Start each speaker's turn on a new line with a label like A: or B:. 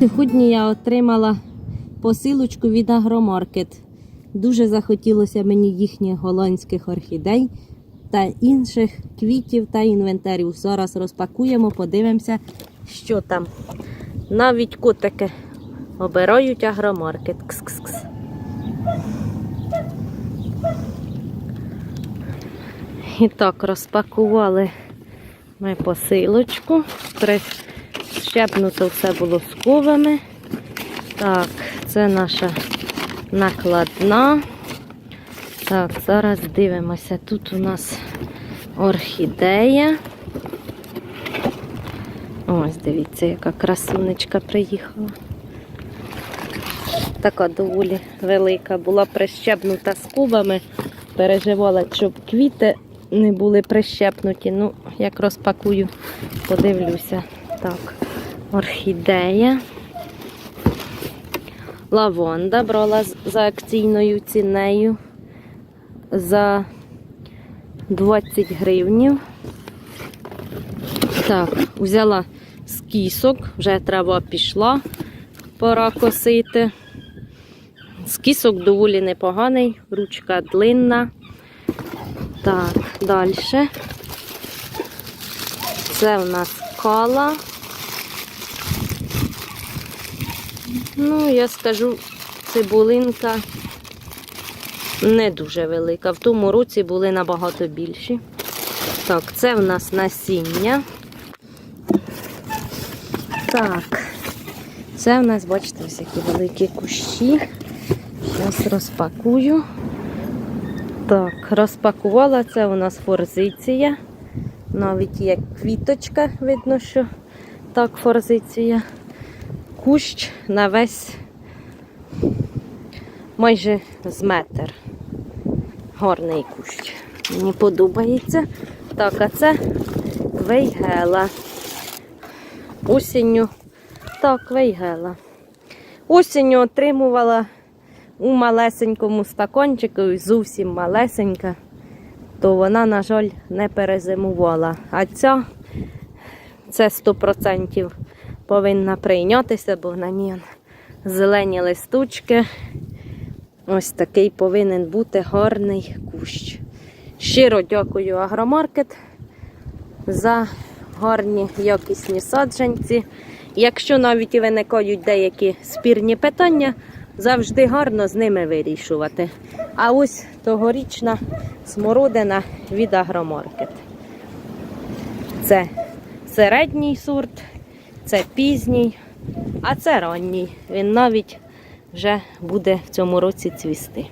A: Сьогодні я отримала посилочку від Агромаркет. Дуже захотілося мені їхніх голландських орхідей та інших квітів та інвентарів. Зараз розпакуємо, подивимося, що там. Навіть котики обирають агромаркет. Кс-кс-кс. І так, розпакували ми посилочку. Прищепнуто все було сковами. Так, це наша накладна. Так, зараз дивимося. Тут у нас орхідея. Ось, дивіться, яка красунечка приїхала. Така доволі велика. Була прищепнута скубами. Переживала, щоб квіти не були прищепнуті. Ну, як розпакую, подивлюся. Так, орхідея. Лавонда брала за акційною цінею за 20 гривнів. Так, взяла з кісок, вже трава пішла, пора косити. З кісок доволі непоганий, ручка длинна. Так, далі. Це в нас кала. Ну, я скажу, цибулинка не дуже велика. В тому році були набагато більші. Так, це в нас насіння. Так, це в нас, бачите, ось які великі кущі. Зараз розпакую. Так, розпакувала це у нас форзиція. Навіть є квіточка, видно, що так, форзиція. Кущ на весь майже з метр. Гарний кущ. Мені подобається. Так, а це вейгела. Осінню. Так, вейгела. Осінню отримувала у малесенькому стакончику, зовсім малесенька, то вона, на жаль, не перезимувала. А ця це 100% повинна прийнятися, бо на ній зелені листочки. Ось такий повинен бути гарний кущ. Щиро дякую Агромаркет за гарні якісні саджанці. Якщо навіть виникають деякі спірні питання, завжди гарно з ними вирішувати. А ось тогорічна смородина від Агромаркет. Це середній сорт, це пізній, а це ранній. Він навіть вже буде в цьому році цвісти.